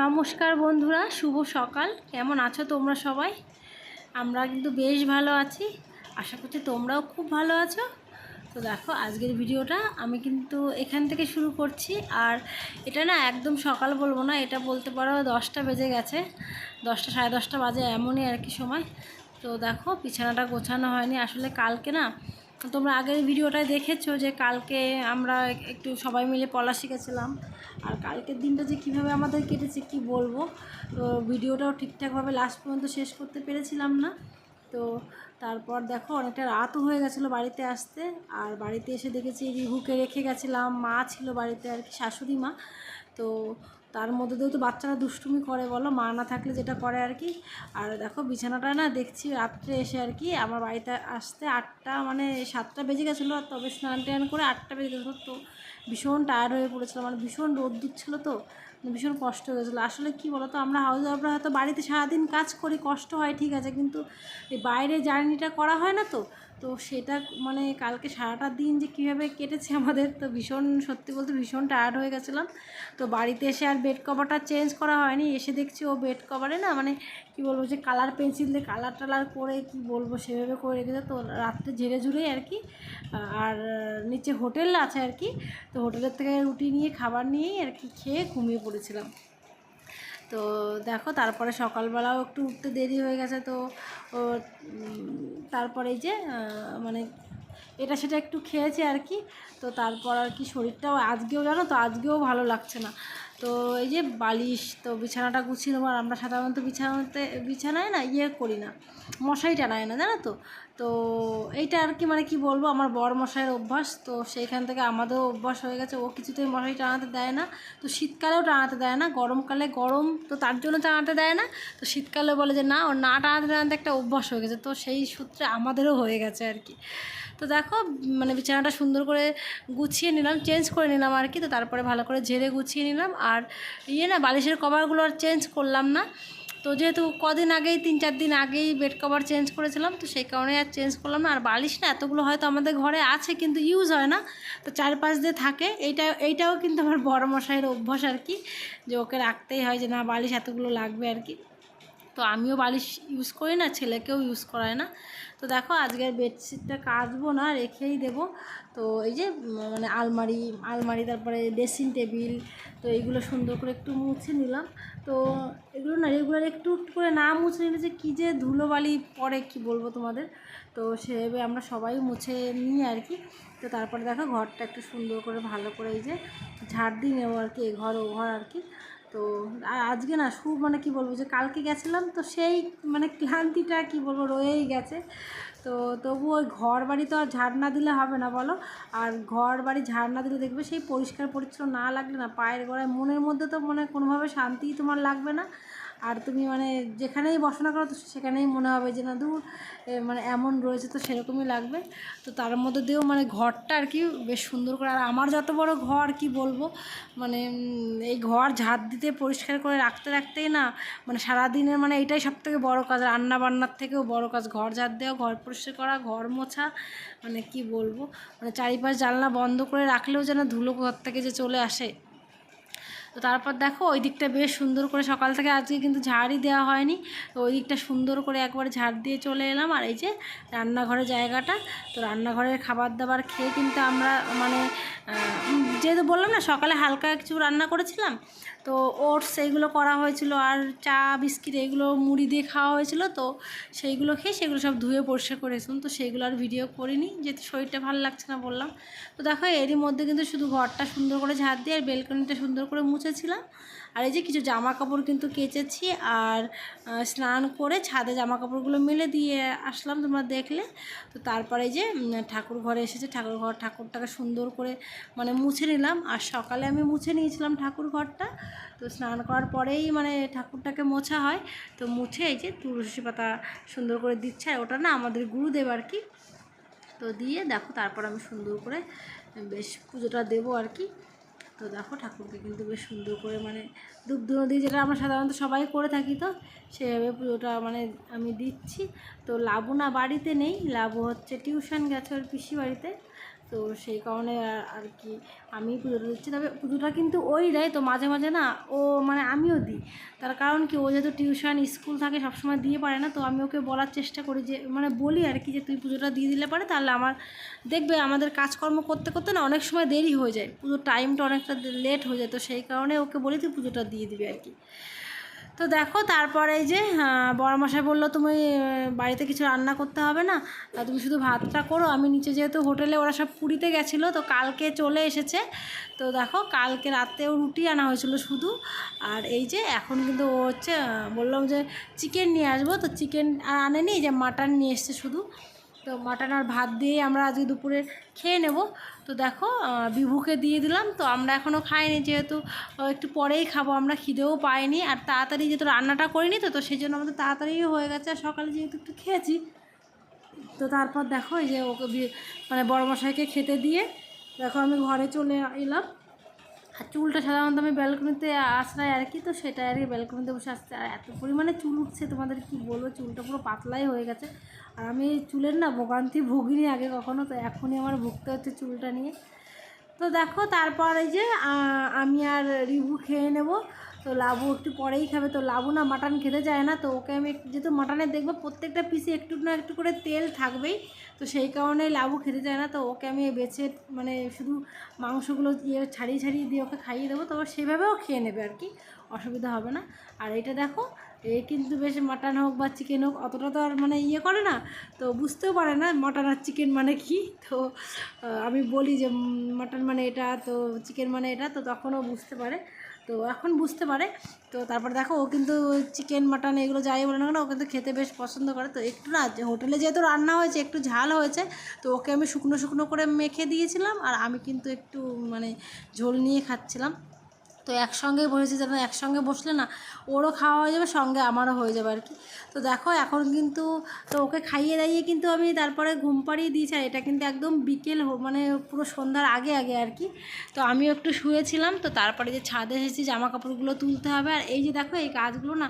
নমস্কার বন্ধুরা, শুভ সকাল। কেমন আছো তোমরা সবাই? আমরা কিন্তু বেশ ভালো আছি। আশা করছি তোমরাও খুব ভালো আছো। তো দেখো, আজকের ভিডিওটা আমি কিন্তু এখান থেকে শুরু করছি। আর এটা না একদম সকাল বলব না, এটা বলতে পারো দশটা বেজে গেছে। দশটা, সাড়ে দশটা বাজে এমনই আর কি সময়। তো দেখো, বিছানাটা গোছানো হয়নি। আসলে কালকে না তোমরা আগের ভিডিওটায় দেখেছ যে কালকে আমরা একটু সবাই মিলে পলা শিখেছিলাম। আর কালকের দিনটা যে কীভাবে আমাদের কেটেছে, কি বলব? তো ভিডিওটাও ঠিকঠাকভাবে লাস্ট পর্যন্ত শেষ করতে পেরেছিলাম না। তো তারপর দেখো, অনেকটা রাতও হয়ে গেছিল বাড়িতে আসতে। আর বাড়িতে এসে দেখেছি রিহুকে রেখে গেছিলাম, মা ছিল বাড়িতে আর কি শাশুড়ি মা। তো তার মধ্যে দিয়েও তো বাচ্চারা দুষ্টুমি করে, বলো। মা না থাকলে যেটা করে আর কি। আর দেখো, বিছানাটা না দেখছি রাত্রে এসে আর কি, আমার বাড়িতে আসতে আটটা মানে সাতটা বেজে গেছিল, তবে স্নান টান করে আটটা বেজে গেছিল। তো ভীষণ টায়ার্ড হয়ে পড়েছিলাম মানে ভীষণ রোদ্দুর ছিল তো মানে ভীষণ কষ্ট হয়ে গেছিল। আসলে কি বলতো, আমরা হাউস ওয়াইফরা হয়তো বাড়িতে সারাদিন কাজ করি, কষ্ট হয়, ঠিক আছে। কিন্তু এই বাইরে জার্নিটা করা হয় না তো তো সেটা মানে কালকে সারাটা দিন যে কীভাবে কেটেছে আমাদের, তো ভীষণ, সত্যি বলতে ভীষণ টায়ার্ড হয়ে গেছিলাম। তো বাড়িতে এসে আর বেড কভারটা চেঞ্জ করা হয়নি, এসে দেখছি ও বেড কভারে না মানে কি বলব যে কালার পেন্সিল দিয়ে কালার টালার করে কি বলব সেভাবে করে রেখেছে, তো রাত্রে ঝেড়ে ঝুড়েই আর কি, আর নিচে হোটেল আছে আর কি, তো হোটেলের থেকে রুটি নিয়ে খাবার নিয়েই আর কি খেয়ে ঘুমিয়ে পড়েছিলাম। তো দেখো, তারপরে সকালবেলাও একটু উঠতে দেরি হয়ে গেছে, তো তারপরে যে মানে এটা সেটা একটু খেয়েছে আর কি। তো তারপর আর কি শরীরটাও আজকেও জানো তো, আজকেও ভালো লাগছে না। তো এই যে বালিশ, তো বিছানাটা গুছিয়ে নেব আর আমরা সাধারণত বিছানাতে, বিছানায় না ইয়ে করি না মশাই টানায় না, জানো তো? তো এইটা আর কি মানে কি বলব, আমার বর মশাইয়ের অভ্যাস, তো সেইখান থেকে আমাদেরও অভ্যাস হয়ে গেছে, ও কিছুতেই মশারি টানাতে দেয় না, তো শীতকালেও টানাতে দেয় না, গরমকালে গরম, তো তার জন্য টানাতে দেয় না, তো শীতকালে বলে যে না ও না টানাতে টানাতে একটা অভ্যাস হয়ে গেছে, তো সেই সূত্রে আমাদেরও হয়ে গেছে আর কি। তো দেখো মানে বিছানাটা সুন্দর করে গুছিয়ে নিলাম চেঞ্জ করে নিলাম আর কি। তো তারপরে ভালো করে ঝেড়ে গুছিয়ে নিলাম। আর ইয়ে না, বালিশের কভারগুলো আর চেঞ্জ করলাম না। তো যেহেতু কদিন আগেই, তিন চার দিন আগেই বেড কভার চেঞ্জ করেছিলাম, তো সেই কারণে আর চেঞ্জ করলাম না। আর বালিশ না, এতগুলো হয়তো আমাদের ঘরে আছে, কিন্তু ইউজ হয় না। তো চারপাশ দিয়ে থাকে। এইটা, এইটাও কিন্তু আমার বড় মশাইয়ের অভ্যাস আর কি, যে ওকে রাখতেই হয় যে না, বালিশ এতগুলো লাগবে আর কি। তো আমিও বালিশ ইউজ করি না, ছেলেকেও ইউজ করায় না। তো দেখো আজকের বেডশিটটা কাচবো না, রেখেই দেবো। তো এই যে মানে আলমারি আলমারি, তারপরে ড্রেসিং টেবিল তো এইগুলো সুন্দর করে একটু মুছে নিলাম। তো এগুলো না রেগুলার একটু একটু করে না মুছে নিলে যে কী যে ধুলোবালি পড়ে, কি বলব তোমাদের? তো সেভাবে আমরা সবাই মুছে নিই আর কি। তো তারপরে দেখো ঘরটা একটু সুন্দর করে ভালো করে এই যে ঝাড় দিয়ে নেব আর কি, এ ঘর ও ঘর আর কি। তো আজকে না সু মানে কি বলব যে কালকে গেছিলাম তো সেই মানে ক্লান্তিটা কি বলব রয়েই গেছে। তো তবু ওই ঘর বাড়ি তো আর ঝাড়না দিলে হবে না বলো। আর ঘর বাড়ি ঝাড়না দিলে দেখবে সেই পরিষ্কার পরিচ্ছন্ন না লাগলে না পায়ের গোড়ায় মনের মধ্যে তো মানে কোনোভাবে শান্তি তোমার লাগবে না। আর তুমি মানে যেখানেই বসনা করো তো সেখানেই মনে হবে যে, না দূর মানে এমন রয়েছে তো সেরকমই লাগবে। তো তার মধ্যে দিয়েও মানে ঘরটা আর কি বেশ সুন্দর করে, আর আমার যত বড় ঘর কি বলব মানে এই ঘর ঝাঁট দিতে, পরিষ্কার করে রাখতে রাখতেই না মানে সারাদিনের মানে এটাই সব থেকে বড়ো কাজ। রান্না বান্নার থেকেও বড় কাজ, ঘর ঝাঁট দেওয়া, ঘর পরিষ্কার করা, ঘর মোছা মানে কি বলব মানে চারিপাশ জানলা বন্ধ করে রাখলেও যেন ধুলো ঘর থেকে যে চলে আসে তো তারপর দেখো ওই দিকটা বেশ সুন্দর করে সকাল থেকে আজকে কিন্তু ঝাড়ই দেওয়া হয়নি। তো ওই দিকটা সুন্দর করে একবার ঝাড় দিয়ে চলে এলাম। আর এই যে রান্নাঘরের জায়গাটা, তো রান্নাঘরের খাবার দাবার খেয়ে কিন্তু আমরা মানে যেহেতু বললাম না, সকালে হালকা কিছু রান্না করেছিলাম তো ওটস এইগুলো করা হয়েছিল আর চা, বিস্কিট এইগুলো মুড়ি দিয়ে খাওয়া হয়েছিল তো সেইগুলো খেয়ে সেগুলো সব ধুয়ে পরিষ্কার করেছিলাম তো সেইগুলো আর ভিডিও করিনি, যেহেতু শরীরটা ভালো লাগছে না বললাম। তো দেখো এরই মধ্যে কিন্তু শুধু ঘরটা সুন্দর করে ঝাড় দিয়ে আর বেলকনিটা সুন্দর করে মুছেছিলাম। আর এই যে কিছু জামা কাপড় কিন্তু কেচেছি আর স্নান করে ছাদে জামা কাপড়গুলো মেলে দিয়ে আসলাম তোমরা দেখলে। তো তারপরে যে ঠাকুর ঘরে এসেছে, ঠাকুর ঘর, ঠাকুরটাকে সুন্দর করে মানে মুছে নিলাম। আর সকালে আমি মুছে নিয়েছিলাম ঠাকুর ঘরটা। তো স্নান করার পরেই মানে ঠাকুরটাকে মোছা হয়। তো মুছে এই যে তুলসী পাতা সুন্দর করে দিচ্ছে। আর ওটা না আমাদের গুরুদেব আর কি। তো দিয়ে দেখো তারপর আমি সুন্দর করে বেশ পুজোটা দেবো আর কি। তো দেখো ঠাকুরকে কিন্তু বেশ সুন্দর করে মানে দুধ দুধ দিয়ে যেটা আমরা সাধারণত সবাই করে থাকি তো, সেভাবে পুজোটা মানে আমি দিচ্ছি। তো লাবু না বাড়িতে নেই, লাবু হচ্ছে টিউশন গেছে ওর পিসি বাড়িতে। তো সেই কারণে আর- কি আমি পুজোটা দিচ্ছি। তবে পুজোটা কিন্তু ওই দেয় তো মাঝে মাঝে না, ও মানে আমিও দিই। তার কারণ কি, ও যেহেতু টিউশন, স্কুল থাকে, সবসময় দিয়ে পারে না, তো আমি ওকে বলার চেষ্টা করি যে মানে বলি আর কি যে, তুই পুজোটা দিয়ে দিলে পারে, তাহলে আমার দেখবে আমাদের কাজকর্ম করতে করতে না অনেক সময় দেরি হয়ে যায়। পুজোর টাইমটা অনেকটা লেট হয়ে যায়, তো সেই কারণে ওকে বলি, তুই পুজোটা দিয়ে দিবি আর কি। তো দেখো তারপরে এই যে বড়মশাই বলল, তুমি বাড়িতে কিছু রান্না করতে হবে না? তুমি শুধু ভাতটা করো। আমি নিচে যেহেতু হোটেলে ওরা সব পুরীতে গেছিল, তো কালকে চলে এসেছে। তো দেখো, কালকে রাতেও রুটি আনা হয়েছিল শুধু। আর এই যে, এখন কিন্তু ও হচ্ছে বললাম যে চিকেন নিয়ে আসব। তো চিকেন আর আনেনি যে মাটন নিয়ে এসছে শুধু। তো মাটন আর ভাত দিয়ে আমরা আজকে দুপুরে খেয়ে নেব। তো দেখো বিভুকে দিয়ে দিলাম। তো আমরা এখনও খাইনি, যেহেতু একটু পরেই খাব। আমরা খিদেও পাইনি আর তাড়াতাড়ি যেহেতু রান্নাটা করিনি, তো তো সেই জন্য আমাদের তাড়াতাড়ি হয়ে গেছে। আর সকালে যেহেতু একটু খেয়েছি, তো তারপর দেখো এই যে ওকে মানে বড় মশাইকে খেতে দিয়ে, দেখো আমি ঘরে চলে এলাম। চুলটা সাধারণত আমি ব্যালকনিতে আসলাই আর কি, তো সেটা আর কি ব্যালকনিতে বসে আসছে। আর এত পরিমাণে চুল উঠছে, তোমাদের কি বলব? চুলটা পুরো পাতলাই হয়ে গেছে। আর আমি চুলের না ভোগান্তি ভুগিনি আগে কখনো, তো এখনই আমার ভুগতে হচ্ছে চুলটা নিয়ে। তো দেখো, তারপর এই যে আমি আর রিভু খেয়ে নেব। তো লাবু একটু পরেই খাবে। তো লাবু না মাটন খেতে চায় না, তো ওকে আমি যেহেতু মাটনে দেখব, প্রত্যেকটা পিসে একটু না একটু করে তেল থাকবেই। তো সেই কারণে লাবু খেতে চায় না, তো ওকে আমি বেছে মানে শুধু মাংসগুলো ইয়ে ছাড়িয়ে ছাড়িয়ে দিয়ে ওকে খাইয়ে দেবো, তো সেভাবেও খেয়ে নেবে আর কি, অসুবিধা হবে না। আর এটা দেখো, এ কিন্তু বেশ মাটন হোক বা চিকেন হোক, অতটা তো আর মানে ইয়ে করে না, তো বুঝতেও পারে না মাটন আর চিকেন মানে কি। তো আমি বলি যে মাটন মানে এটা, তো চিকেন মানে এটা, তো তখনও বুঝতে পারে। তো এখন বুঝতে পারে। তো তারপর দেখো ও কিন্তু চিকেন মাটন এগুলো যাই বলে না কেন, ও কিন্তু খেতে বেশ পছন্দ করে। তো একটু না হোটেলে যেহেতু রান্না হয়েছে, একটু ঝাল হয়েছে, তো ওকে আমি শুকনো শুকনো করে মেখে দিয়েছিলাম আর আমি কিন্তু একটু মানে ঝোল নিয়ে খাচ্ছিলাম। তো একসঙ্গে বসেছি যেন একসঙ্গে বসলে না ওরও খাওয়া হয়ে যাবে, সঙ্গে আমারও হয়ে যাবে আর কি। তো দেখো এখন কিন্তু, তো ওকে খাইয়ে দাইয়ে কিন্তু আমি তারপরে ঘুম পাড়িয়ে দিয়েছি আর এটা কিন্তু একদম বিকেল মানে পুরো সন্ধ্যার আগে আগে আর কি। তো আমিও একটু শুয়েছিলাম, তো তারপরে যে ছাদে এসেছি জামা কাপড়গুলো তুলতে হবে। আর এই যে দেখো এই গাছগুলো না,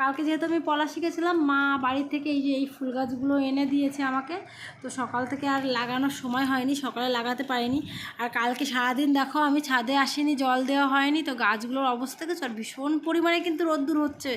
কালকে যেহেতু আমি পলা শিখেছিলাম, মা বাড়ির থেকে এই যে, এই ফুল গাছগুলো এনে দিয়েছে আমাকে। তো সকাল থেকে আর লাগানোর সময় হয়নি, সকালে লাগাতে পারিনি। আর কালকে সারাদিন দেখো আমি ছাদে আসিনি, জল দেওয়া হয়নি, তো গাছগুলোর অবস্থা দেখছ? আর ভীষণ পরিমাণে কিন্তু রোদ্দুর হচ্ছে।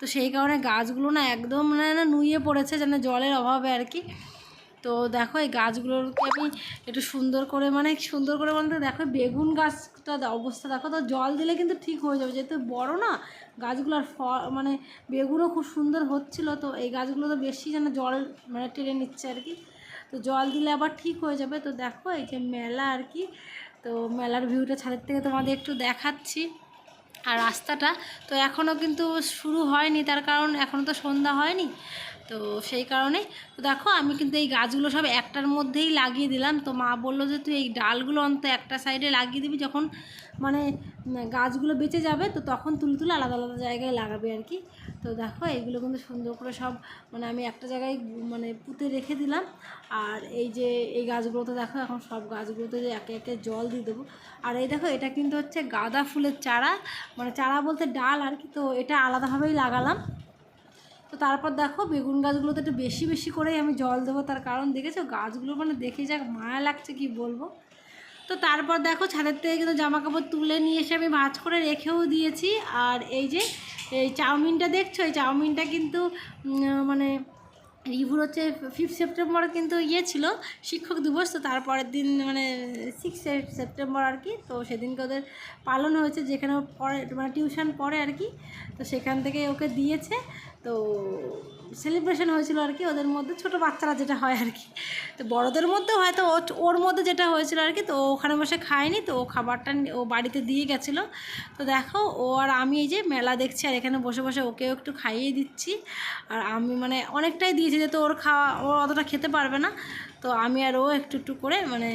তো সেই কারণে গাছগুলো না একদম মানে না নুয়ে পড়েছে, যেন জলের অভাবে আর কি। তো দেখো এই গাছগুলোকে আমি একটু সুন্দর করে মানে সুন্দর করে বলতে দেখো বেগুন গাছটা অবস্থা দেখো, তো জল দিলে কিন্তু ঠিক হয়ে যাবে। যেহেতু বড় না গাছগুলোর ফ মানে বেগুনও খুব সুন্দর হচ্ছিল, তো এই গাছগুলো তো বেশি যেন জল মানে টেনে নিচ্ছে আর কি। তো জল দিলে আবার ঠিক হয়ে যাবে। তো দেখো এই যে মেলা আর কি তো মেলার ভিউটা ছাদের থেকে তোমাদের একটু দেখাচ্ছি। আর রাস্তাটা তো এখনও কিন্তু শুরু হয়নি, তার কারণ এখনও তো সন্ধ্যা হয়নি। তো সেই কারণে, তো দেখো আমি কিন্তু এই গাছগুলো সব একটার মধ্যেই লাগিয়ে দিলাম। তো মা বলল যে তুই এই ডালগুলো অন্ত একটা সাইডে লাগিয়ে দিবি যখন মানে গাছগুলো বেঁচে যাবে, তো তখন তুলে তুলে আলাদা আলাদা জায়গায় লাগাবে আর কি। তো দেখো এইগুলো কিন্তু সুন্দর করে সব মানে আমি একটা জায়গায় মানে পুঁতে রেখে দিলাম। আর এই যে এই গাছগুলোতে দেখো এখন সব গাছগুলোতে যে একে একে জল দিয়ে দেবো। আর এই দেখো এটা কিন্তু হচ্ছে গাঁদা ফুলের চারা। মানে চারা বলতে ডাল আর কি, তো এটা আলাদাভাবেই লাগালাম। তো তারপর দেখো বেগুন গাছগুলোতে একটু বেশি বেশি করেই আমি জল দেবো তার কারণ দেখেছ? গাছগুলো মানে দেখে যাক মায়া লাগছে, কি বলব? তো তারপর দেখো ছাদের থেকে কিন্তু জামা কাপড় তুলে নিয়ে এসে আমি ভাঁজ করে রেখেও দিয়েছি। আর এই যে, এই চাউমিনটা দেখছ? এই চাউমিনটা কিন্তু মানে রিভুর হচ্ছে ফিফথ সেপ্টেম্বর কিন্তু ইয়ে ছিল, শিক্ষক দিবস। তো তারপরের দিন মানে সিক্স সেপ্টেম্বর আর কি। তো সেদিনকে ওদের পালন হয়েছে, যেখানে পড়ে মানে টিউশন পড়ে আর কি। তো সেখান থেকে ওকে দিয়েছে। তো সেলিব্রেশন হয়েছিল আর কি, ওদের মধ্যে ছোট বাচ্চারা যেটা হয় আর কি। তো বড়দের মধ্যে হয়তো ওর মধ্যে যেটা হয়েছিল আর কি, তো ওখানে বসে খায়নি, তো ও খাবারটা ও বাড়িতে দিয়ে গেছিল। তো দেখো, ও আর আমি এই যে মেলা দেখছি, আর এখানে বসে বসে ওকেও একটু খাইয়ে দিচ্ছি। আর আমি মানে অনেকটাই দিয়েছি, যেহেতু ওর খাওয়া ও অতটা খেতে পারবে না। তো আমি আর ও একটু একটু করে মানে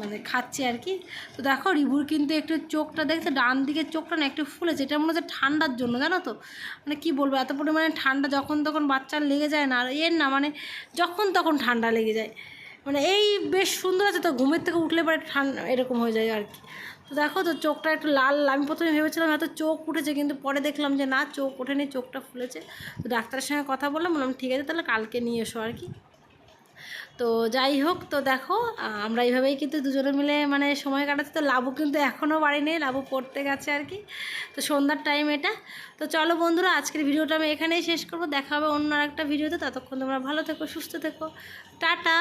মানে খাচ্ছি আর কি। তো দেখো রিভুর কিন্তু একটু চোখটা দেখছে, ডান দিকের চোখটা না একটু ফুলেছে, এটা মনে হচ্ছে ঠান্ডার জন্য, জানো তো? মানে কি বলব, এত পরিমাণে ঠান্ডা যখন তখন বাচ্চার লেগে যায় না, আর এর না মানে যখন তখন ঠান্ডা লেগে যায়। মানে এই বেশ সুন্দর আছে তো, ঘুমের থেকে উঠলে পরে ঠান্ডা, এরকম হয়ে যায় আর কি। তো দেখো তো চোখটা একটু লাল, আমি প্রথমে ভেবেছিলাম হয়তো চোখ উঠেছে, কিন্তু পরে দেখলাম যে না, চোখ ওঠেনি, চোখটা ফুলেছে। তো ডাক্তারের সঙ্গে কথা বললাম বললাম, ঠিক আছে, তাহলে কালকে নিয়ে এসো আর কি। তো যাই হোক, তো দেখো আমরা এইভাবেই কিন্তু দুজনে মিলে মানে সময় কাটাচ্ছি। তো লাভু কিন্তু এখনও বাড়ি নেই লাভু পড়তে গেছে আর কি। তো সন্ধ্যার টাইম এটা। তো চলো বন্ধুরা, আজকের ভিডিওটা আমি এখানেই শেষ করব। দেখা হবে অন্য একটা ভিডিওতে। ততক্ষণ তোমরা ভালো থেকো, সুস্থ থেকো। টাটা!